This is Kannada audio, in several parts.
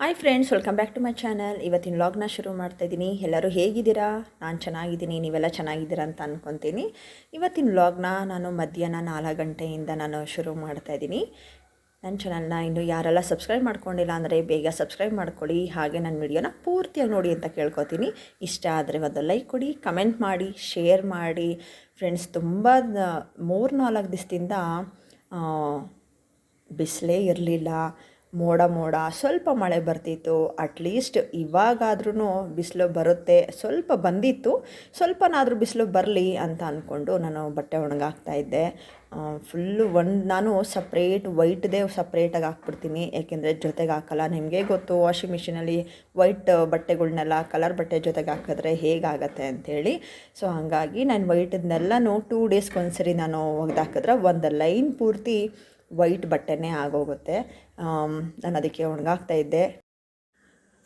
Hi friends welcome back to my channel ಇವತ್ತಿನ ವ್ಲಾಗ್ನ ಶುರು ಮಾಡ್ತಾ ಇದ್ದೀನಿ. ಎಲ್ಲರೂ ಹೇಗಿದ್ದೀರಾ? ನಾನು ಚೆನ್ನಾಗಿದ್ದೀನಿ. ನೀವೆಲ್ಲ ಚೆನ್ನಾಗಿದ್ದೀರಾ ಅಂತ ಅಂದ್ಕೊತೀನಿ ಇವತ್ತಿನ ವ್ಲಾಗ್ನ ನಾನು ಮಧ್ಯಾಹ್ನ ನಾಲ್ಕು ಗಂಟೆಯಿಂದ ನಾನು ಶುರು ಮಾಡ್ತಾ ಇದ್ದೀನಿ. ನನ್ನ ಚಾನಲ್ನ ಇನ್ನು ಯಾರೆಲ್ಲ ಸಬ್ಸ್ಕ್ರೈಬ್ ಮಾಡ್ಕೊಂಡಿಲ್ಲ ಅಂದರೆ ಬೇಗ ಸಬ್ಸ್ಕ್ರೈಬ್ ಮಾಡ್ಕೊಳ್ಳಿ. ಹಾಗೆ ನನ್ನ ವಿಡಿಯೋನ ಪೂರ್ತಿಯಾಗಿ ನೋಡಿ ಅಂತ ಕೇಳ್ಕೊತೀನಿ. ಇಷ್ಟ ಆದರೆ ಒಂದು ಲೈಕ್ ಕೊಡಿ ಕಮೆಂಟ್ ಮಾಡಿ ಶೇರ್ ಮಾಡಿ. ಫ್ರೆಂಡ್ಸ್ ತುಂಬ ಮೂರು ನಾಲ್ಕು ದಿವಸದಿಂದ ಬಿಸಿಲೇ ಇರಲಿಲ್ಲ. ಮೋಡ ಮೋಡ, ಸ್ವಲ್ಪ ಮಳೆ ಬರ್ತಿತ್ತು ಅಟ್ಲೀಸ್ಟ್ ಇವಾಗಾದ್ರೂ ಬಿಸಿಲು ಬರುತ್ತೆ. ಸ್ವಲ್ಪ ಬಂದಿತ್ತು, ಸ್ವಲ್ಪನಾದರೂ ಬಿಸಿಲು ಬರಲಿ ಅಂತ ಅಂದ್ಕೊಂಡು ನಾನು ಬಟ್ಟೆ ಒಣಗಾಕ್ತಾ ಇದ್ದೆ. ಫುಲ್ಲು ಒಂದು ನಾನು ಸಪ್ರೇಟ್ ವೈಟ್ದೇ ಸಪ್ರೇಟಾಗಿ ಹಾಕ್ಬಿಡ್ತೀನಿ. ಏಕೆಂದರೆ ಜೊತೆಗೆ ಹಾಕಲ್ಲ. ನಿಮಗೆ ಗೊತ್ತು ವಾಷಿಂಗ್ ಮಿಷಿನಲ್ಲಿ ವೈಟ್ ಬಟ್ಟೆಗಳನ್ನೆಲ್ಲ ಕಲರ್ ಬಟ್ಟೆ ಜೊತೆಗೆ ಹಾಕಿದ್ರೆ ಹೇಗಾಗತ್ತೆ ಅಂಥೇಳಿ ಸೊ ಹಾಗಾಗಿ ನಾನು ವೈಟದನ್ನೆಲ್ಲನೂ ಟೂ ಡೇಸ್ಗೊಂದ್ಸರಿ ನಾನು ಒಗೆದಾಕಿದ್ರೆ ಒಂದು ಲೈನ್ ಪೂರ್ತಿ ವೈಟ್ ಬಟ್ಟೆನೇ ಆಗೋಗುತ್ತೆ. ನಾನು ಅದಕ್ಕೆ ಒಣಗಾಗ್ತಾ ಇದ್ದೆ.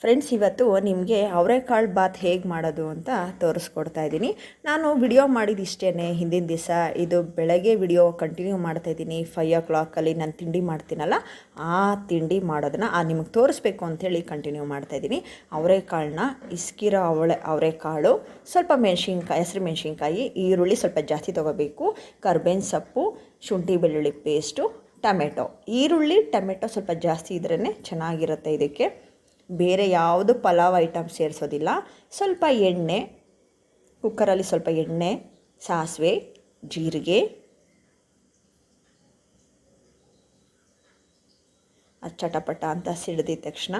ಫ್ರೆಂಡ್ಸ್ ಇವತ್ತು ನಿಮಗೆ ಅವರೆಕಾಳು ಬಾತ್ ಹೇಗೆ ಮಾಡೋದು ಅಂತ ತೋರಿಸ್ಕೊಡ್ತಾ ಇದ್ದೀನಿ. ನಾನು ವಿಡಿಯೋ ಮಾಡಿದಿಷ್ಟೇ ಹಿಂದಿನ ದಿವಸ. ಇದು ಬೆಳಗ್ಗೆ ವಿಡಿಯೋ ಕಂಟಿನ್ಯೂ ಮಾಡ್ತಾ ಇದ್ದೀನಿ. ಫೈವ್ ಓ ಕ್ಲಾಕಲ್ಲಿ ನಾನು ತಿಂಡಿ ಮಾಡ್ತೀನಲ್ಲ, ಆ ತಿಂಡಿ ಮಾಡೋದನ್ನ, ಆ ನಿಮಗೆ ತೋರಿಸ್ಬೇಕು ಅಂಥೇಳಿ ಕಂಟಿನ್ಯೂ ಮಾಡ್ತಾ ಇದ್ದೀನಿ. ಅವರೆಕಾಳನ್ನ ಇಸ್ಕಿರೋ ಅವಳೆ, ಅವರೆಕಾಳು, ಸ್ವಲ್ಪ ಮೆಣಸಿನ್ಕಾಯಿ, ಹಸಿರು ಮೆಣಸಿನ್ಕಾಯಿ, ಈರುಳ್ಳಿ ಸ್ವಲ್ಪ ಜಾಸ್ತಿ ತೊಗೋಬೇಕು. ಕರ್ಬೇವಿನ ಸೊಪ್ಪು, ಶುಂಠಿ ಬೆಳ್ಳುಳ್ಳಿ ಪೇಸ್ಟು ಟೊಮೆಟೊ. ಈರುಳ್ಳಿ, ಟೊಮೆಟೊ ಸ್ವಲ್ಪ ಜಾಸ್ತಿ ಇದ್ರೇ ಚೆನ್ನಾಗಿರುತ್ತೆ ಇದಕ್ಕೆ. ಬೇರೆ ಯಾವುದು ಪಲಾವ್ ಐಟಮ್ ಸೇರಿಸೋದಿಲ್ಲ. ಸ್ವಲ್ಪ ಎಣ್ಣೆ, ಕುಕ್ಕರಲ್ಲಿ ಸ್ವಲ್ಪ ಎಣ್ಣೆ, ಸಾಸಿವೆ, ಜೀರಿಗೆ ಅಚ್ಚಟಪಟ ಅಂತ ಸಿಡಿದ ತಕ್ಷಣ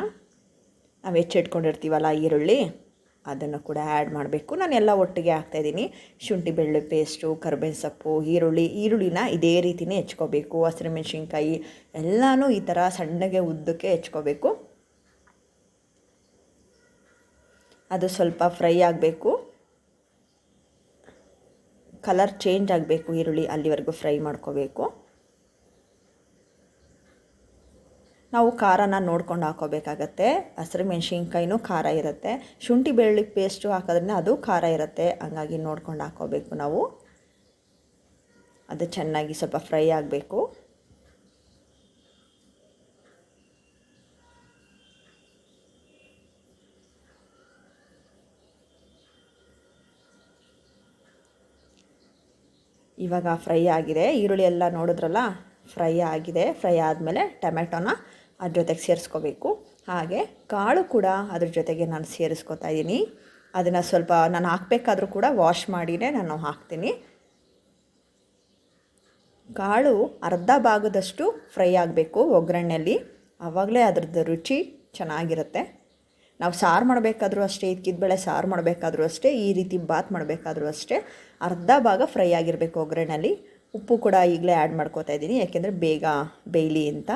ನಾವು ಹೆಚ್ಚಿಟ್ಕೊಂಡಿರ್ತೀವಲ್ಲ ಈರುಳ್ಳಿ? ಅದನ್ನು ಕೂಡ ಆ್ಯಡ್ ಮಾಡಬೇಕು. ನಾನು ಎಲ್ಲ ಒಟ್ಟಿಗೆ ಹಾಕ್ತಾಯಿದ್ದೀನಿ ಶುಂಠಿ, ಬೆಳ್ಳುಳ್ಳಿ ಪೇಸ್ಟು ಕರ್ಬೇವಿನ ಸೊಪ್ಪು, ಈರುಳ್ಳಿ, ಈರುಳ್ಳಿನ ಇದೇ ರೀತಿಯೇ ಹೆಚ್ಕೋಬೇಕು. ಹಸಿರು ಮೆಣಸಿನ್ಕಾಯಿ ಎಲ್ಲನೂ ಈ ಥರ ಸಣ್ಣಗೆ ಉದ್ದಕ್ಕೆ ಹೆಚ್ಕೋಬೇಕು. ಅದು ಸ್ವಲ್ಪ ಫ್ರೈ ಆಗಬೇಕು. ಕಲರ್ ಚೇಂಜ್ ಆಗಬೇಕು. ಈರುಳ್ಳಿ ಅಲ್ಲಿವರೆಗೂ ಫ್ರೈ ಮಾಡ್ಕೋಬೇಕು. ನಾವು ಖಾರನ ನೋಡ್ಕೊಂಡು ಹಾಕೋಬೇಕಾಗತ್ತೆ. ಹಸಿರು ಮೆಣಸಿನ್ಕಾಯಿನೂ ಖಾರ ಇರುತ್ತೆ. ಶುಂಠಿ ಬೆಳ್ಳುಳ್ಳಿ ಪೇಸ್ಟು ಹಾಕೋದ್ರಿಂದ ಅದು ಖಾರ ಇರುತ್ತೆ. ಹಂಗಾಗಿ ನೋಡ್ಕೊಂಡು ಹಾಕೋಬೇಕು ನಾವು. ಅದು ಚೆನ್ನಾಗಿ ಸ್ವಲ್ಪ ಫ್ರೈ ಆಗಬೇಕು. ಇವಾಗ ಫ್ರೈ ಆಗಿದೆ. ಈರುಳ್ಳಿ ಎಲ್ಲ ನೋಡಿದ್ರಲ್ಲ? ಫ್ರೈ ಆಗಿದೆ. ಫ್ರೈ ಆದಮೇಲೆ ಟೊಮೆಟೊನ ಅದ್ರ ಜೊತೆಗೆ ಸೇರಿಸ್ಕೋಬೇಕು. ಹಾಗೆ ಕಾಳು ಕೂಡ ಅದ್ರ ಜೊತೆಗೆ ನಾನು ಸೇರಿಸ್ಕೊತಾ ಇದ್ದೀನಿ ಅದನ್ನು ಸ್ವಲ್ಪ ನಾನು ಹಾಕಬೇಕಾದ್ರೂ ಕೂಡ ವಾಶ್ ಮಾಡಿನೇ ನಾನು ಹಾಕ್ತೀನಿ. ಕಾಳು ಅರ್ಧ ಭಾಗದಷ್ಟು ಫ್ರೈ ಆಗಬೇಕು ಒಗ್ಗರಣೆಯಲ್ಲಿ ಆವಾಗಲೇ ಅದ್ರದ್ದು ರುಚಿ ಚೆನ್ನಾಗಿರುತ್ತೆ. ನಾವು ಸಾರು ಮಾಡಬೇಕಾದ್ರೂ ಅಷ್ಟೇ ಬೇಳೆ ಸಾರು ಮಾಡಬೇಕಾದ್ರೂ ಅಷ್ಟೇ, ಈ ರೀತಿ ಬಾತ್ ಮಾಡಬೇಕಾದ್ರೂ ಅಷ್ಟೇ ಅರ್ಧ ಭಾಗ ಫ್ರೈ ಆಗಿರಬೇಕು ಒಗ್ಗರಣೆಯಲ್ಲಿ ಉಪ್ಪು ಕೂಡ ಈಗಲೇ ಆ್ಯಡ್ ಮಾಡ್ಕೋತಾ ಇದ್ದೀನಿ ಯಾಕೆಂದರೆ ಬೇಗ ಬೇಯಲಿ ಅಂತ.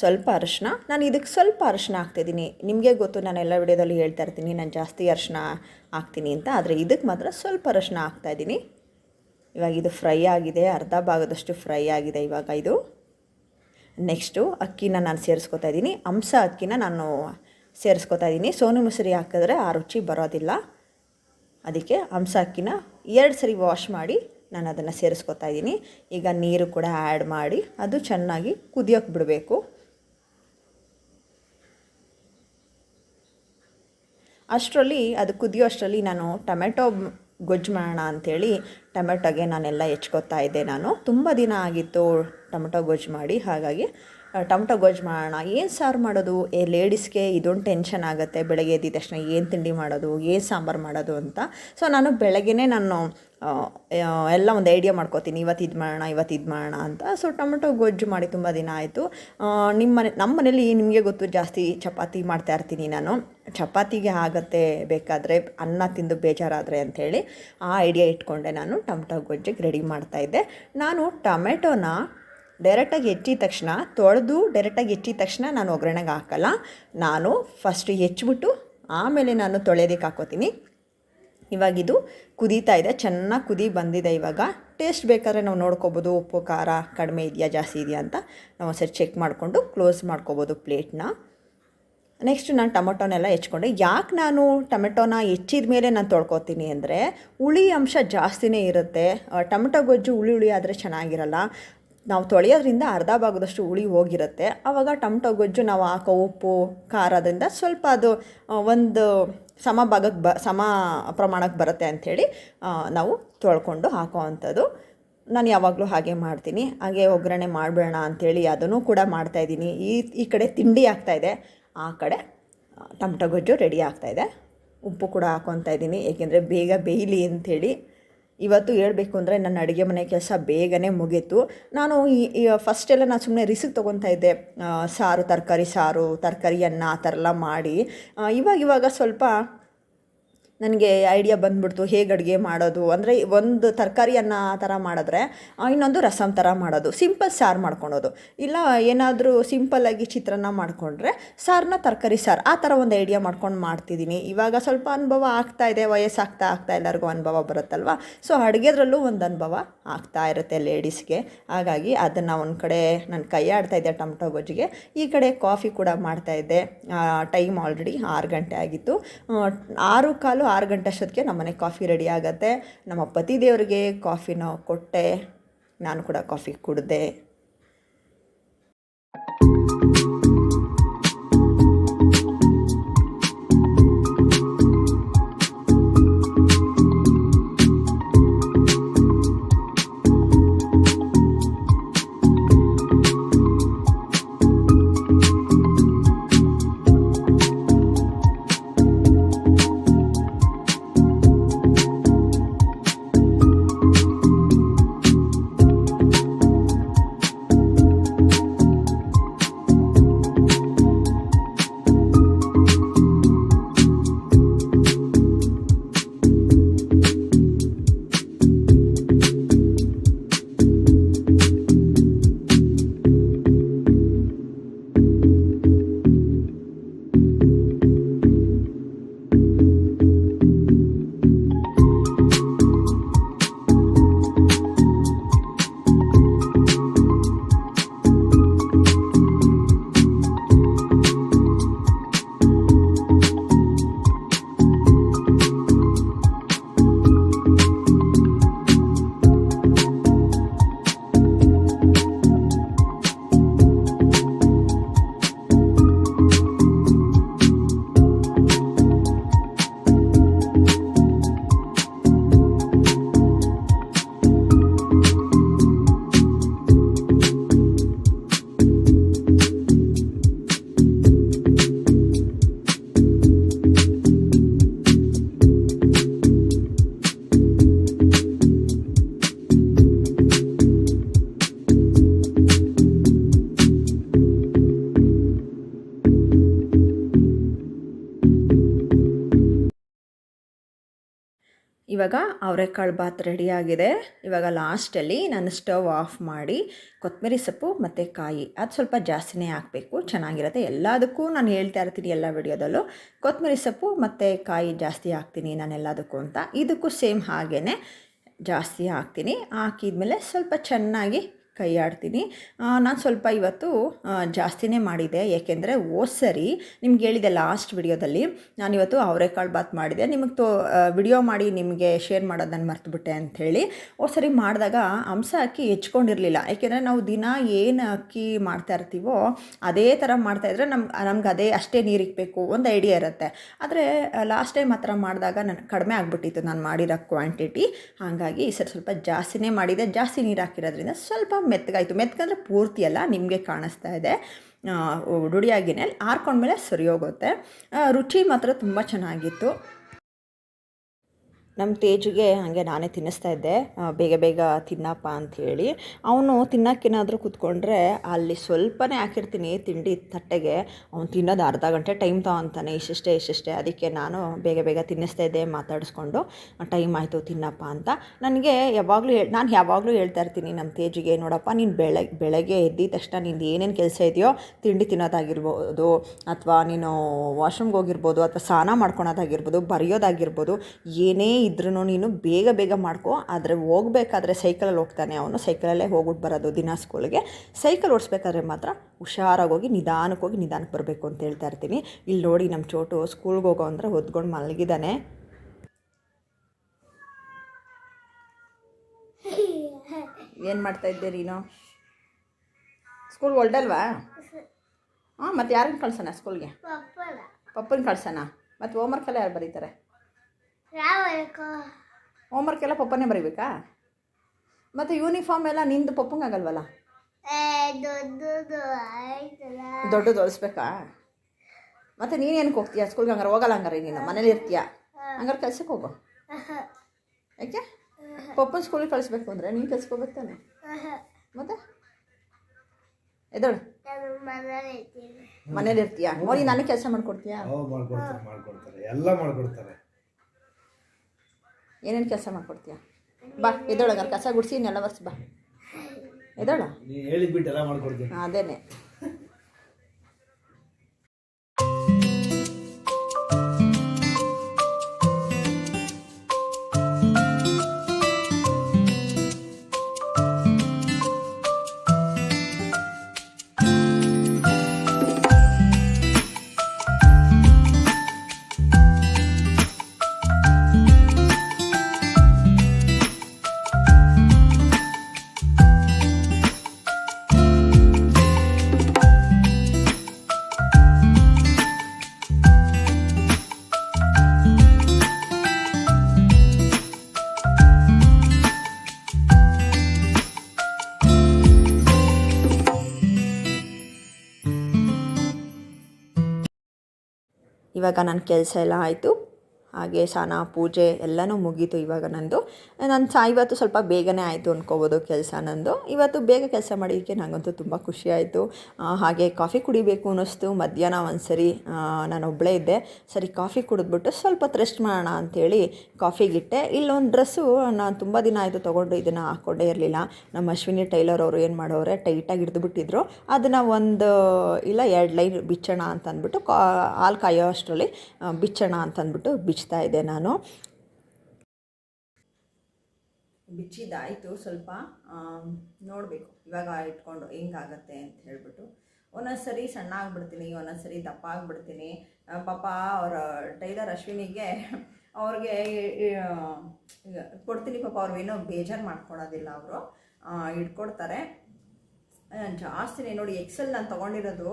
ಸ್ವಲ್ಪ ಅರಶಿನ. ನಾನು ಇದಕ್ಕೆ ಸ್ವಲ್ಪ ಅರಶಿನ ಹಾಕ್ತಿದ್ದೀನಿ ನಿಮಗೆ ಗೊತ್ತು, ನಾನು ಎಲ್ಲ ವಿಡಿಯೋದಲ್ಲಿ ಹೇಳ್ತಾ ಇರ್ತೀನಿ, ನಾನು ಜಾಸ್ತಿ ಅರಶಿನ ಹಾಕ್ತೀನಿ ಅಂತ. ಆದರೆ ಇದಕ್ಕೆ ಮಾತ್ರ ಸ್ವಲ್ಪ ಅರಶಿನ ಹಾಕ್ತಾಯಿದ್ದೀನಿ ಇವಾಗ ಇದು ಫ್ರೈ ಆಗಿದೆ, ಅರ್ಧ ಭಾಗದಷ್ಟು ಫ್ರೈ ಆಗಿದೆ ಇವಾಗ ಇದು. ನೆಕ್ಸ್ಟು ಅಕ್ಕಿನ ನಾನು ಸೇರಿಸ್ಕೊತಾ ಇದ್ದೀನಿ. ಅಂಸ ಅಕ್ಕಿನ ನಾನು ಸೇರಿಸ್ಕೊತಾ ಇದ್ದೀನಿ. ಸೋನು ಮುಸುರಿ ಹಾಕಿದ್ರೆ ಆ ರುಚಿ ಬರೋದಿಲ್ಲ. ಅದಕ್ಕೆ ಹಂಸ ಅಕ್ಕಿನ ಎರಡು ಸರಿ ವಾಶ್ ಮಾಡಿ ನಾನು ಅದನ್ನು ಸೇರಿಸ್ಕೊತಾ ಇದ್ದೀನಿ. ಈಗ ನೀರು ಕೂಡ ಆ್ಯಡ್ ಮಾಡಿ, ಅದು ಚೆನ್ನಾಗಿ ಕುದಿಯೋಕೆ ಬಿಡಬೇಕು. ಅಷ್ಟರಲ್ಲಿ, ಅದು ಕುದಿಯೋ ಅಷ್ಟರಲ್ಲಿ ನಾನು ಟೊಮೆಟೊ ಗೊಜ್ಜು ಮಾಡೋಣ ಅಂಥೇಳಿ ಟೊಮೆಟೊಗೆ ನಾನೆಲ್ಲ ಹೆಚ್ಕೊತಾ ಇದ್ದೆ ನಾನು. ತುಂಬ ದಿನ ಆಗಿತ್ತು ಟೊಮೆಟೊ ಗೊಜ್ಜು ಮಾಡಿ, ಹಾಗಾಗಿ ಟೊಮೆಟೊ ಗೊಜ್ಜು ಮಾಡೋಣ. ಏನು ಸಾರು ಮಾಡೋದು? ಏ ಲೇಡೀಸ್ಗೆ ಇದೊಂದು ಟೆನ್ಷನ್ ಆಗುತ್ತೆ. ಬೆಳಗ್ಗೆ ಎದ್ದಿದ ತಕ್ಷಣ ಏನು ತಿಂಡಿ ಮಾಡೋದು? ಏನು ಸಾಂಬಾರು ಮಾಡೋದು ಅಂತ. ಸೊ ನಾನು ಬೆಳಗ್ಗೆನೇ ನಾನು ಎಲ್ಲ ಒಂದು ಐಡಿಯಾ ಮಾಡ್ಕೋತೀನಿ. ಇವತ್ತು ಇದು ಮಾಡೋಣ ಇವತ್ತು ಇದು ಮಾಡೋಣ ಅಂತ. ಸೊ ಟೊಮೆಟೊ ಗೊಜ್ಜು ಮಾಡಿ ತುಂಬ ದಿನ ಆಯಿತು. ನಿಮ್ಮ ಮನೆ ನಮ್ಮ ಮನೇಲಿ ನಿಮಗೆ ಗೊತ್ತು ಜಾಸ್ತಿ ಚಪಾತಿ ಮಾಡ್ತಾ ಇರ್ತೀನಿ ನಾನು. ಚಪಾತಿಗೆ ಆಗುತ್ತೆ ಬೇಕಾದರೆ ಅನ್ನ ತಿಂದು ಬೇಜಾರಾದರೆ ಅಂಥೇಳಿ ಆ ಐಡಿಯಾ ಇಟ್ಕೊಂಡೆ ನಾನು. ಟೊಮೆಟೊ ಗೊಜ್ಜಿಗೆ ರೆಡಿ ಮಾಡ್ತಾಯಿದ್ದೆ ನಾನು ಟೊಮೆಟೊನ ಡೈರೆಕ್ಟಾಗಿ ಹೆಚ್ಚಿದ ತಕ್ಷಣ, ತೊಳೆದು ಡೈರೆಕ್ಟಾಗಿ ಹೆಚ್ಚಿದ ತಕ್ಷಣ ನಾನು ಒಗ್ಗರಣೆಗೆ ಹಾಕಲ್ಲ. ನಾನು ಫಸ್ಟ್ ಹೆಚ್ಚಿಬಿಟ್ಟು ಆಮೇಲೆ ನಾನು ತೊಳೆಯೋದಕ್ಕೆ ಹಾಕೋತೀನಿ. ಇವಾಗಿದು ಕುದೀತಾ ಇದೆ, ಚೆನ್ನಾಗಿ ಕುದಿ ಬಂದಿದೆ ಇವಾಗ. ಟೇಸ್ಟ್ ಬೇಕಾದ್ರೆ ನಾವು ನೋಡ್ಕೋಬೋದು, ಉಪ್ಪು, ಖಾರ ಕಡಿಮೆ ಇದೆಯಾ, ಜಾಸ್ತಿ ಇದೆಯಾ ಅಂತ ನಾವು ಒಂದ್ಸರಿ ಚೆಕ್ ಮಾಡಿಕೊಂಡು ಕ್ಲೋಸ್ ಮಾಡ್ಕೋಬೋದು ಪ್ಲೇಟ್ನ ನೆಕ್ಸ್ಟ್ ನಾನು ಟೊಮೊಟೊನೆಲ್ಲ ಹೆಚ್ಕೊಂಡೆ. ಯಾಕೆ ನಾನು ಟೊಮೆಟೊನ ಹೆಚ್ಚಿದ ಮೇಲೆ ನಾನು ತೊಳ್ಕೊತೀನಿ ಅಂದರೆ, ಹುಳಿ ಅಂಶ ಜಾಸ್ತಿನೇ ಇರುತ್ತೆ. ಟೊಮೆಟೊ ಗೊಜ್ಜು ಹುಳಿ ಹುಳಿ ಆದರೆ ಚೆನ್ನಾಗಿರಲ್ಲ. ನಾವು ತೊಳೆಯೋದ್ರಿಂದ ಅರ್ಧ ಭಾಗದಷ್ಟು ಹುಳಿ ಹೋಗಿರುತ್ತೆ. ಆವಾಗ ಟೊಮ್ಟೊ ಗೊಜ್ಜು ನಾವು ಹಾಕೋ ಉಪ್ಪು, ಖಾರದಿಂದ ಸ್ವಲ್ಪ ಅದು ಒಂದು ಸಮ ಭಾಗಕ್ಕೆ ಬ, ಸಮ ಪ್ರಮಾಣಕ್ಕೆ ಬರುತ್ತೆ ಅಂಥೇಳಿ ನಾವು ತೊಳ್ಕೊಂಡು ಹಾಕೋ ಅಂಥದ್ದು ನಾನು ಯಾವಾಗಲೂ ಹಾಗೆ ಮಾಡ್ತೀನಿ. ಹಾಗೆ ಒಗ್ಗರಣೆ ಮಾಡಬೇಡ ಅಂಥೇಳಿ ಅದನ್ನು ಕೂಡ ಮಾಡ್ತಾಯಿದ್ದೀನಿ ಈ ಈ ಕಡೆ ತಿಂಡಿ ಆಗ್ತಾಯಿದೆ ಆ ಕಡೆ ಟೊಮೆಟೊ ಗೊಜ್ಜು ರೆಡಿ ಆಗ್ತಾಯಿದೆ ಉಪ್ಪು ಕೂಡ ಹಾಕೊತಾ ಇದ್ದೀನಿ. ಏಕೆಂದರೆ ಬೇಗ ಬೇಯಲಿ ಅಂಥೇಳಿ ಇವತ್ತು ಹೇಳಬೇಕು ಅಂದರೆ ನನ್ನ ಅಡುಗೆ ಮನೆ ಕೆಲಸ ಬೇಗನೆ ಮುಗೀತು. ನಾನು ಈ ಫಸ್ಟ್ ಎಲ್ಲ ನಾನು ಸುಮ್ಮನೆ ರಿಸ್ಕ್ ತೊಗೊತಾ ಇದ್ದೆ. ಸಾರು, ತರಕಾರಿ ಸಾರು ತರಕಾರಿ ಅನ್ನ ಆ ಥರ ಎಲ್ಲ ಮಾಡಿ. ಇವಾಗ ಇವಾಗ ಸ್ವಲ್ಪ ನನಗೆ ಐಡಿಯಾ ಬಂದ್ಬಿಡ್ತು, ಹೇಗೆ ಅಡುಗೆ ಮಾಡೋದು? ಅಂದರೆ ಒಂದು ತರಕಾರಿಯನ್ನು ಆ ಥರ ಮಾಡಿದ್ರೆ ಇನ್ನೊಂದು ರಸಮ್ ಥರ ಮಾಡೋದು, ಸಿಂಪಲ್ ಸಾರು ಮಾಡ್ಕೊಳೋದು. ಇಲ್ಲ ಏನಾದರೂ ಸಿಂಪಲ್ಲಾಗಿ ಚಿತ್ರಾನ್ನ ಮಾಡಿಕೊಂಡ್ರೆ ಸಾರನ್ನ ತರಕಾರಿ ಸಾರು, ಆ ಥರ ಒಂದು ಐಡಿಯಾ ಮಾಡ್ಕೊಂಡು ಮಾಡ್ತಿದ್ದೀನಿ. ಇವಾಗ ಸ್ವಲ್ಪ ಅನುಭವ ಆಗ್ತಾ ಇದೆ, ವಯಸ್ಸಾಗ್ತಾ ಆಗ್ತಾ ಎಲ್ಲರಿಗೂ ಅನುಭವ ಬರುತ್ತಲ್ವ? ಸೊ ಅಡುಗೆದ್ರಲ್ಲೂ ಒಂದು ಅನುಭವ ಆಗ್ತಾ ಇರುತ್ತೆ ಲೇಡೀಸ್ಗೆ ಹಾಗಾಗಿ ಅದನ್ನು ಒಂದು ಕಡೆ ನನ್ನ ಕೈ ಆಡ್ತಾ ಇದ್ದೆ ಟೊಮ್ಟೊ ಗೊಜ್ಜಿಗೆ. ಈ ಕಡೆ ಕಾಫಿ ಕೂಡ ಮಾಡ್ತಾ ಇದ್ದೆ. ಟೈಮ್ ಆಲ್ರೆಡಿ ಆರು ಗಂಟೆ ಆಗಿತ್ತು. ಆರು ಕಾಲು ಆರು ಗಂಟೆ ಅಷ್ಟೊತ್ತಿಗೆ ನಮ್ಮನೆ ಕಾಫಿ ರೆಡಿ ಆಗುತ್ತೆ. ನಮ್ಮ ಪತಿ ದೇವರಿಗೆ ಕಾಫಿನ ಕೊಟ್ಟೆ. ನಾನು ಕೂಡ ಕಾಫಿ ಕುಡಿದೆ. ಇವಾಗ ಅವರೆಕಾಳು ಬಾತ್ ರೆಡಿಯಾಗಿದೆ ಇವಾಗ ಲಾಸ್ಟಲ್ಲಿ ನಾನು ಸ್ಟವ್ ಆಫ್ ಮಾಡಿ ಕೊತ್ತಂಬರಿ ಸೊಪ್ಪು ಮತ್ತು ಕಾಯಿ ಅದು ಸ್ವಲ್ಪ ಜಾಸ್ತಿನೇ ಹಾಕಬೇಕು. ಚೆನ್ನಾಗಿರುತ್ತೆ. ಎಲ್ಲದಕ್ಕೂ ನಾನು ಹೇಳ್ತಾ ಇರ್ತೀನಿ ಎಲ್ಲ ವಿಡಿಯೋದಲ್ಲೂ. ಕೊತ್ತಂಬರಿ ಸೊಪ್ಪು ಮತ್ತು ಕಾಯಿ ಜಾಸ್ತಿ ಹಾಕ್ತೀನಿ ನಾನು ಎಲ್ಲದಕ್ಕೂ ಅಂತ. ಇದಕ್ಕೂ ಸೇಮ್ ಹಾಗೇ ಜಾಸ್ತಿ ಹಾಕ್ತೀನಿ. ಹಾಕಿದ್ಮೇಲೆ ಸ್ವಲ್ಪ ಚೆನ್ನಾಗಿ ಕೈ ಆಡ್ತೀನಿ ನಾನು ಸ್ವಲ್ಪ ಇವತ್ತು ಜಾಸ್ತಿನೇ ಮಾಡಿದೆ. ಏಕೆಂದರೆ ಹೋದ್ ಸರಿ ನಿಮ್ಗೆ ಹೇಳಿದೆ ಲಾಸ್ಟ್ ವಿಡಿಯೋದಲ್ಲಿ ನಾನಿವತ್ತು ಅವರೆಕಾಳು ಬಾತ್ ಮಾಡಿದೆ. ನಿಮಗೆ ತೋ ವಿಡಿಯೋ ಮಾಡಿ ನಿಮಗೆ ಶೇರ್ ಮಾಡೋದು ನಾನು ಮರ್ತುಬಿಟ್ಟೆ ಅಂಥೇಳಿ ಓಸರಿ ಸರಿ ಮಾಡಿದಾಗ ಅಂಶ ಅಕ್ಕಿ ಹೆಚ್ಕೊಂಡಿರಲಿಲ್ಲ. ಏಕೆಂದರೆ ನಾವು ದಿನ ಏನು ಅಕ್ಕಿ ಮಾಡ್ತಾ ಇರ್ತೀವೋ ಅದೇ ಥರ ಮಾಡ್ತಾಯಿದ್ರೆ ನಮ್ಗೆ ನಮ್ಗೆ ಅದೇ ಅಷ್ಟೇ ನೀರು ಬೇಕು ಒಂದು ಐಡಿಯಾ ಇರುತ್ತೆ. ಆದರೆ ಲಾಸ್ಟ್ ಟೈಮ್ ಹತ್ರ ಮಾಡಿದಾಗ ನನಗೆ ಕಡಿಮೆ ಆಗಿಬಿಟ್ಟಿತ್ತು ನಾನು ಮಾಡಿರೋ ಕ್ವಾಂಟಿಟಿ. ಹಾಗಾಗಿ ಈ ಸರಿ ಸ್ವಲ್ಪ ಜಾಸ್ತಿನೇ ಮಾಡಿದೆ. ಜಾಸ್ತಿ ನೀರು ಹಾಕಿರೋದ್ರಿಂದ ಸ್ವಲ್ಪ ಮೆತ್ತಗಾಯಿತು. ಮೆತ್ತಗಂದ್ರೆ ಪೂರ್ತಿ ಅಲ್ಲ, ನಿಮಗೆ ಕಾಣಿಸ್ತಾ ಇದೆ. ರುಡಿಯಾಗಿನೇ ಹಾರ್ಕೊಂಡ್ಮೇಲೆ ಸರಿ ಹೋಗುತ್ತೆ ರುಚಿ ಮಾತ್ರ ತುಂಬ ಚೆನ್ನಾಗಿತ್ತು. ನಮ್ಮ ತೇಜುಗೆ ಹಾಗೆ ನಾನೇ ತಿನ್ನಿಸ್ತಾ ಇದ್ದೆ. ಬೇಗ ಬೇಗ ತಿನ್ನಪ್ಪ ಅಂಥೇಳಿ ಅವನು ತಿನ್ನೋಕ್ಕೇನಾದರೂ ಕೂತ್ಕೊಂಡ್ರೆ ಅಲ್ಲಿ ಸ್ವಲ್ಪನೇ ಹಾಕಿರ್ತೀನಿ ತಿಂಡಿ ತಟ್ಟೆಗೆ. ಅವ್ನು ತಿನ್ನೋದು ಅರ್ಧ ಗಂಟೆ ಟೈಮ್ ತಗೊಂತಾನೆ ಇಷ್ಟಿಷ್ಟೇ ಇಷ್ಟಿಷ್ಟೇ. ಅದಕ್ಕೆ ನಾನು ಬೇಗ ಬೇಗ ತಿನ್ನಿಸ್ತಾ ಇದ್ದೆ ಮಾತಾಡಿಸ್ಕೊಂಡು. ಟೈಮ್ ಆಯಿತು, ತಿನ್ನಪ್ಪ ಅಂತ. ನನಗೆ ಯಾವಾಗಲೂ ಹೇಳಿ ನಾನು ಯಾವಾಗಲೂ ಹೇಳ್ತಾ ಇರ್ತೀನಿ ನಮ್ಮ ತೇಜಿಗೆ, ನೋಡಪ್ಪ, ನೀನು ಬೆಳಗ್ಗೆ ಬೆಳಗ್ಗೆ ಎದ್ದಿದ ತಕ್ಷಣ ನಿಂದು ಏನೇನು ಕೆಲಸ ಇದೆಯೋ ತಿಂಡಿ ತಿನ್ನೋದಾಗಿರ್ಬೋದು, ಅಥವಾ ನೀನು ವಾಶ್ರೂಮ್ಗೆ ಹೋಗಿರ್ಬೋದು, ಅಥವಾ ಸ್ನಾನ ಮಾಡ್ಕೊಳೋದಾಗಿರ್ಬೋದು, ಬರೆಯೋದಾಗಿರ್ಬೋದು, ಏನೇ ಇದ್ರೂ ನೀನು ಬೇಗ ಬೇಗ ಮಾಡ್ಕೊ. ಆದರೆ ಹೋಗ್ಬೇಕಾದ್ರೆ ಸೈಕಲಲ್ಲಿ ಹೋಗ್ತಾನೆ ಅವನು. ಸೈಕಲಲ್ಲೇ ಹೋಗ್ಬಿಟ್ಟು ಬರೋದು ದಿನ ಸ್ಕೂಲ್ಗೆ ಸೈಕಲ್ ಓಡಿಸ್ಬೇಕಾದ್ರೆ ಮಾತ್ರ ಹುಷಾರಾಗಿ ಹೋಗಿ ನಿಧಾನಕ್ಕೆ ಹೋಗಿ ನಿಧಾನಕ್ಕೆ ಬರಬೇಕು ಅಂತ ಹೇಳ್ತಾ ಇರ್ತೀನಿ. ಇಲ್ಲಿ ನೋಡಿ ನಮ್ಮ ಚೋಟು ಸ್ಕೂಲ್ಗೆ ಹೋಗೋ ಅಂದರೆ ಹೊದ್ಕೊಂಡು ಮಲಗಿದ್ದಾನೆ ಏನು ಮಾಡ್ತಾ ಇದ್ದೆ ನೀನು ಸ್ಕೂಲ್ ಹೊಲ್ಡಲ್ವಾ ಹಾಂ ಮತ್ತು ಯಾರನ್ನು ಕಳ್ಸೋಣ ಸ್ಕೂಲ್ಗೆ ಪಪ್ಪನ. ಕಳ್ಸೋಣ? ಮತ್ತು ಹೋಮ್ವರ್ಕ್ ಎಲ್ಲ ಯಾರು ಬರೀತಾರೆ? ಹೋಮ್ವರ್ಕ್ ಎಲ್ಲ ಪಪ್ಪನೇ ಬರೀಬೇಕಾ? ಮತ್ತು ಯೂನಿಫಾರ್ಮ್ ಎಲ್ಲ ನಿಂದು ಪಪ್ಪಂಗ ಆಗಲ್ವಲ್ಲ? ದೊಡ್ಡದು ಹೊಲಿಸ್ಬೇಕಾ? ಮತ್ತು ನೀನೇನಕ್ಕೆ ಹೋಗ್ತೀಯಾ ಸ್ಕೂಲ್ಗೆ ಹಂಗಾರೆ ಹೋಗಲ್ಲ ಹಂಗಾರೆ ನೀನು ಮನೇಲಿ ಇರ್ತೀಯಾ? ಹಂಗಾರೆ ಕೆಲ್ಸಕ್ಕೆ ಹೋಗು. ಯಾಕೆ? ಪಪ್ಪನ ಸ್ಕೂಲಿಗೆ ಕಳಿಸ್ಬೇಕು ಅಂದರೆ ನೀನು ಕೆಲ್ಸಕ್ಕೆ ಹೋಗ್ಬೇಕು ತಾನೆ? ಮತ್ತೆ? ಎದೋಳು ನಾನು ಮನೇಲಿ ಇರ್ತೀಯ? ಮೋನಿ ನನಗೆ ಕೆಲಸ ಮಾಡ್ಕೊಡ್ತೀಯಾ? ಎಲ್ಲ ಮಾಡ್ಕೊಡ್ತಾರೆ. ಏನೇನು ಕೆಲಸ ಮಾಡ್ಕೊಡ್ತೀಯ? ಬಾ ಎದಳು ಕಸ ಗುಡಿಸಿ ನೆಲ ಒರ್ಸ್ ಬಾ. ಮಾಡ್ಕೊಡ್ತೀನಿ. ಅದೇನೆ. ಇವಾಗ ನನ್ನ ಕೆಲಸ ಎಲ್ಲ ಆಯಿತು. ಹಾಗೆ ಸ್ನಾನ, ಪೂಜೆ ಎಲ್ಲನೂ ಮುಗೀತು ಇವಾಗ ನಂದು. ನಾನು ಸಹ ಇವತ್ತು ಸ್ವಲ್ಪ ಬೇಗನೆ ಆಯಿತು ಅಂದ್ಕೋಬೋದು ಕೆಲಸ ನಂದು. ಇವತ್ತು ಬೇಗ ಕೆಲಸ ಮಾಡಿದ್ದಕ್ಕೆ ನನಗಂತೂ ತುಂಬ ಖುಷಿ ಆಯಿತು. ಹಾಗೆ ಕಾಫಿ ಕುಡಿಬೇಕು ಅನ್ನಿಸ್ತು. ಮಧ್ಯಾಹ್ನ ಒಂದು ಸರಿ ನಾನು ಒಬ್ಬಳೇ ಇದ್ದೆ. ಸರಿ, ಕಾಫಿ ಕುಡಿದ್ಬಿಟ್ಟು ಸ್ವಲ್ಪ ರೆಸ್ಟ್ ಮಾಡೋಣ ಅಂಥೇಳಿ ಕಾಫಿಗಿಟ್ಟೆ. ಇಲ್ಲೊಂದು ಡ್ರೆಸ್ಸು ನಾನು ತುಂಬ ದಿನ ಆಯಿತು ತೊಗೊಂಡು ಇದನ್ನು ಹಾಕ್ಕೊಂಡೇ ಇರಲಿಲ್ಲ. ನಮ್ಮ ಅಶ್ವಿನಿ ಟೈಲರ್ ಅವರು ಏನು ಮಾಡೋರೆ, ಟೈಟಾಗಿ ಹಿಡಿದುಬಿಟ್ಟಿದ್ರು. ಅದನ್ನು ಒಂದು, ಇಲ್ಲ, ಎರಡು ಲೈನ್ ಬಿಚ್ಚೋಣ ಅಂತ ಅಂದ್ಬಿಟ್ಟು ಕಾ, ಹಾಲು ಕಾಯೋ ಅಷ್ಟರಲ್ಲಿ ಬಿಚ್ಚೋಣ ಅಂತ ಅಂದ್ಬಿಟ್ಟು ಬಿಚ್ತಾ ಇದ್ದೆ ನಾನು. ಬಿಚ್ಚಿದಾಯಿತು ಸ್ವಲ್ಪ ನೋಡಬೇಕು. ಇವಾಗ ಇಟ್ಕೊಂಡು ಹೆಂಗಾಗತ್ತೆ ಅಂತ ಹೇಳ್ಬಿಟ್ಟು. ಒಂದೊಂದು ಸರಿ ಸಣ್ಣ ಆಗಿಬಿಡ್ತೀನಿ ಒಂದೊಂದು ಸರಿ ದಪ್ಪ ಆಗಿಬಿಡ್ತೀನಿ ಪಾಪ ಅವರ ಟೈಲರ್ ಅಶ್ವಿನಿಗೆ ಅವ್ರಿಗೆ ಕೊಡ್ತೀನಿ ಪಾಪ, ಅವ್ರು ಏನೋ ಬೇಜಾರು ಮಾಡ್ಕೊಳೋದಿಲ್ಲ ಅವರು. ಇಟ್ಕೊಡ್ತಾರೆ. ಜಾಸ್ತಿನೇ ನೋಡಿ ಎಕ್ಸೆಲ್ ನಾನು ತೊಗೊಂಡಿರೋದು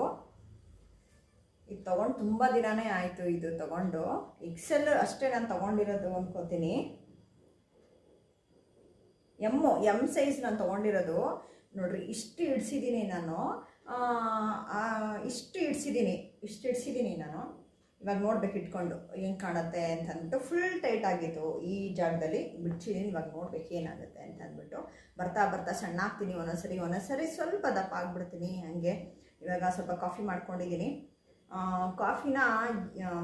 ಇದು ತೊಗೊಂಡು ತುಂಬ ದಿನನೇ ಆಯಿತು ಇದು ತೊಗೊಂಡು. ಎಕ್ಸೆಲ್ ಅಷ್ಟೇ ನಾನು ತೊಗೊಂಡಿರೋದು ಅಂದ್ಕೋತೀನಿ ಎಮ್ಮು ಎಂ ಸೈಜ್ ನಾನು ತೊಗೊಂಡಿರೋದು. ನೋಡ್ರಿ, ಇಷ್ಟು ಇಡ್ಸಿದ್ದೀನಿ ನಾನು. ಇಷ್ಟು ಇಡ್ಸಿದ್ದೀನಿ ಇಷ್ಟು ಇಡ್ಸಿದ್ದೀನಿ ನಾನು. ಇವಾಗ ನೋಡ್ಬೇಕು ಇಟ್ಕೊಂಡು ಏನು ಕಾಣುತ್ತೆ ಅಂತ ಅಂದ್ಬಿಟ್ಟು ಫುಲ್ ಟೈಟ್ ಆಗಿತ್ತು. ಈ ಜಾಗದಲ್ಲಿ ಬಿಡ್ಸಿದ್ದೀನಿ ಇವಾಗ ನೋಡ್ಬೇಕು ಏನಾಗುತ್ತೆ ಅಂತ ಅಂದ್ಬಿಟ್ಟು. ಬರ್ತಾ ಬರ್ತಾ ಸಣ್ಣ ಆಗ್ತೀನಿ, ಒಂದೊಂದ್ಸರಿ ಒಂದೊಂದ್ಸರಿ ಸ್ವಲ್ಪ ದಪ್ಪ ಆಗ್ಬಿಡ್ತೀನಿ ಹಾಗೆ. ಇವಾಗ ಸ್ವಲ್ಪ ಕಾಫಿ ಮಾಡ್ಕೊಂಡಿದ್ದೀನಿ ಕಾಫಿನ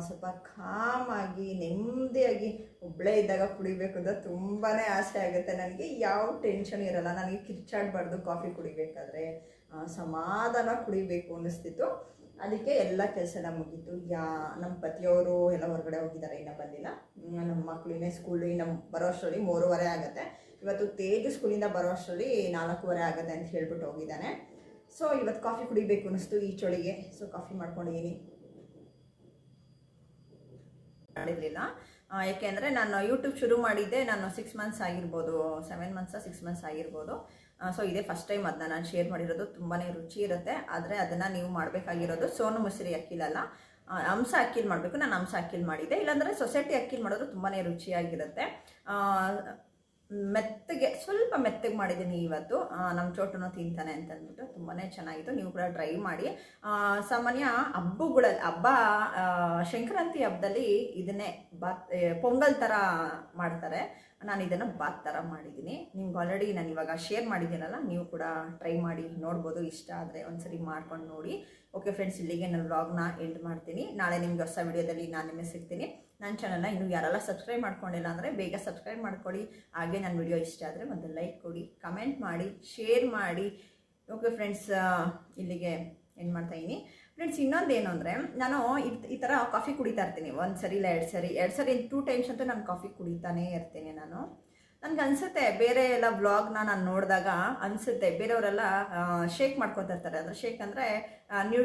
ಸ್ವಲ್ಪ ಕಾಮಾಗಿ ನೆಮ್ಮದಿಯಾಗಿ ಒಬ್ಬಳೇ ಇದ್ದಾಗ ಕುಡಿಬೇಕು ಅಂತ ತುಂಬಾ ಆಸೆ ಆಗುತ್ತೆ. ನನಗೆ ಯಾವ ಟೆನ್ಷನ್ ಇರಲ್ಲ. ನನಗೆ ಕಿರ್ಚಾಡಬಾರ್ದು ಕಾಫಿ ಕುಡಿಬೇಕಾದ್ರೆ. ಸಮಾಧಾನ ಕುಡಿಬೇಕು ಅನ್ನಿಸ್ತಿತ್ತು. ಅದಕ್ಕೆ ಎಲ್ಲ ಕೆಲಸನ ಮುಗೀತು. ಯಾ ನಮ್ಮ ಪತಿಯವರು ಎಲ್ಲ ಹೊರಗಡೆ ಹೋಗಿದ್ದಾರೆ, ಇನ್ನೂ ಬಂದಿಲ್ಲ. ನಮ್ಮ ಮಕ್ಕಳು ಇನ್ನೇ ಸ್ಕೂಲ್ ಇನ್ನು ಬರೋ ಅಷ್ಟರಲ್ಲಿ ಮೂರುವರೆ ಆಗುತ್ತೆ. ಇವತ್ತು ತೇಜು ಸ್ಕೂಲಿಂದ ಬರೋ ಅಷ್ಟರಲ್ಲಿ ನಾಲ್ಕೂವರೆ ಆಗುತ್ತೆ ಅಂತ ಹೇಳ್ಬಿಟ್ಟು ಹೋಗಿದ್ದಾನೆ. ಸೊ ಇವತ್ತು ಕಾಫಿ ಕುಡಿಬೇಕು ಅನ್ನಿಸ್ತು ಈ ಚಳಿಗೆ. ಸೊ ಕಾಫಿ ಮಾಡ್ಕೊಂಡಿದ್ದೀನಿ ಮಾಡಿರಲಿಲ್ಲ. ಯಾಕೆಂದರೆ ನಾನು ಯೂಟ್ಯೂಬ್ ಶುರು ಮಾಡಿದ್ದೆ, ನಾನು ಸಿಕ್ಸ್ ಮಂತ್ಸ್ ಆಗಿರ್ಬೋದು ಸೆವೆನ್ ಮಂತ್ಸ ಸಿಕ್ಸ್ ಮಂತ್ಸ್ ಆಗಿರ್ಬೋದು. ಸೊ ಇದೇ ಫಸ್ಟ್ ಟೈಮ್ ಅದನ್ನ ನಾನು ಶೇರ್ ಮಾಡಿರೋದು ತುಂಬಾ ರುಚಿ ಇರುತ್ತೆ. ಆದರೆ ಅದನ್ನು ನೀವು ಮಾಡಬೇಕಾಗಿರೋದು ಸೋನು ಮೊಸರಿ ಅಕ್ಕಿಲಲ್ಲ ಅಂಸ ಅಕ್ಕಿಲಿ ಮಾಡಬೇಕು. ನಾನು ಅಂಸ ಅಕ್ಕಿಲ್ ಮಾಡಿದ್ದೆ. ಇಲ್ಲಾಂದರೆ ಸೊಸೈಟಿ ಅಕ್ಕಿಲ್ ಮಾಡೋದು ತುಂಬಾ ರುಚಿಯಾಗಿರುತ್ತೆ. ಮೆತ್ತಗೆ, ಸ್ವಲ್ಪ ಮೆತ್ತಗೆ ಮಾಡಿದ್ದೀನಿ ಇವತ್ತು. ನಮ್ಮ ಚೋಟನು ತಿಂತಾನೆ ಅಂತ ಅಂದ್ಬಿಟ್ಟು ತುಂಬಾ ಚೆನ್ನಾಗಿತ್ತು. ನೀವು ಕೂಡ ಟ್ರೈ ಮಾಡಿ. ಸಾಮಾನ್ಯ ಹಬ್ಬಗಳಲ್ಲಿ ಹಬ್ಬ ಸಂಕ್ರಾಂತಿ ಹಬ್ಬದಲ್ಲಿ ಇದನ್ನೇ ಬಾತ್ ಪೊಂಗಲ್ ಥರ ಮಾಡ್ತಾರೆ. ನಾನು ಇದನ್ನು ಬಾತ್ ಥರ ಮಾಡಿದ್ದೀನಿ. ನಿಮ್ಗೆ ಆಲ್ರೆಡಿ ನಾನು ಇವಾಗ ಶೇರ್ ಮಾಡಿದ್ದೀನಲ್ಲ, ನೀವು ಕೂಡ ಟ್ರೈ ಮಾಡಿ ನೋಡ್ಬೋದು. ಇಷ್ಟ ಆದರೆ ಒಂದ್ಸರಿ ಮಾಡ್ಕೊಂಡು ನೋಡಿ. ಓಕೆ ಫ್ರೆಂಡ್ಸ್ ಇಲ್ಲಿಗೆ ನಾನು ವ್ಲಾಗ್ನ ಎಂಡ್ ಮಾಡ್ತೀನಿ. ನಾಳೆ ನಿಮ್ಗೆ ಹೊಸ ವಿಡಿಯೋದಲ್ಲಿ ನಾನು ನಿಮಗೆ ಸಿಗ್ತೀನಿ. ನನ್ನ ಚಾನಲ್ನ ಇನ್ನೂ ಯಾರೆಲ್ಲ ಸಬ್ಸ್ಕ್ರೈಬ್ ಮಾಡ್ಕೊಂಡಿಲ್ಲ ಅಂದರೆ ಬೇಗ ಸಬ್ಸ್ಕ್ರೈಬ್ ಮಾಡ್ಕೊಳ್ಳಿ. ಹಾಗೆ ನನ್ನ ವಿಡಿಯೋ ಇಷ್ಟ ಆದರೆ ಒಂದು ಲೈಕ್ ಕೊಡಿ ಕಮೆಂಟ್ ಮಾಡಿ ಶೇರ್ ಮಾಡಿ. ಓಕೆ ಫ್ರೆಂಡ್ಸ್ ಇಲ್ಲಿಗೆ ಏನು ಮಾಡ್ತಾ ಇದ್ದೀನಿ ಫ್ರೆಂಡ್ಸ್ ಇನ್ನೊಂದು ಏನು ಅಂದರೆ, ನಾನು ಈ ಥರ ಕಾಫಿ ಕುಡಿತಾ ಇರ್ತೀನಿ. ಒಂದು ಸರಿ ಇಲ್ಲ ಎರಡು ಸರಿ. ಎರಡು ಸರಿ ಟೂ ಟೈಮ್ಸ್ ಅಂತೂ ನಾನು ಕಾಫಿ ಕುಡಿತಾನೇ ಇರ್ತೀನಿ ನಾನು. ನನಗೆ ಅನಿಸುತ್ತೆ ಬೇರೆ ಎಲ್ಲ ವ್ಲಾಗ್ನ ನಾನು ನೋಡಿದಾಗ ಅನಿಸುತ್ತೆ ಬೇರೆಯವರೆಲ್ಲ ಶೇಕ್ ಮಾಡ್ಕೊತಾ ಇರ್ತಾರೆ. ಅಂದರೆ ಶೇಕ್ ಅಂದರೆ ನ್ಯೂ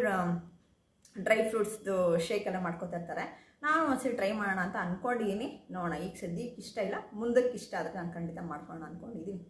ಡ್ರೈ ಫ್ರೂಟ್ಸ್ದು ಶೇಕ್ ಎಲ್ಲ ಮಾಡ್ಕೊತಾ ಇರ್ತಾರೆ. ನಾನು ಒಂದ್ಸರಿ ಟ್ರೈ ಮಾಡೋಣ ಅಂತ ಅಂದ್ಕೊಂಡಿದ್ದೀನಿ ನೋಡೋಣ, ಈಗ ಸದ್ಯಕ್ಕೆ ಇಷ್ಟ ಇಲ್ಲ. ಮುಂದಕ್ಕೆ ಇಷ್ಟ ಆದರೆ ನಾನು ಖಂಡಿತ ಮಾಡ್ಕೊಳ್ಳೋಣ ಅಂದ್ಕೊಂಡಿದ್ದೀನಿ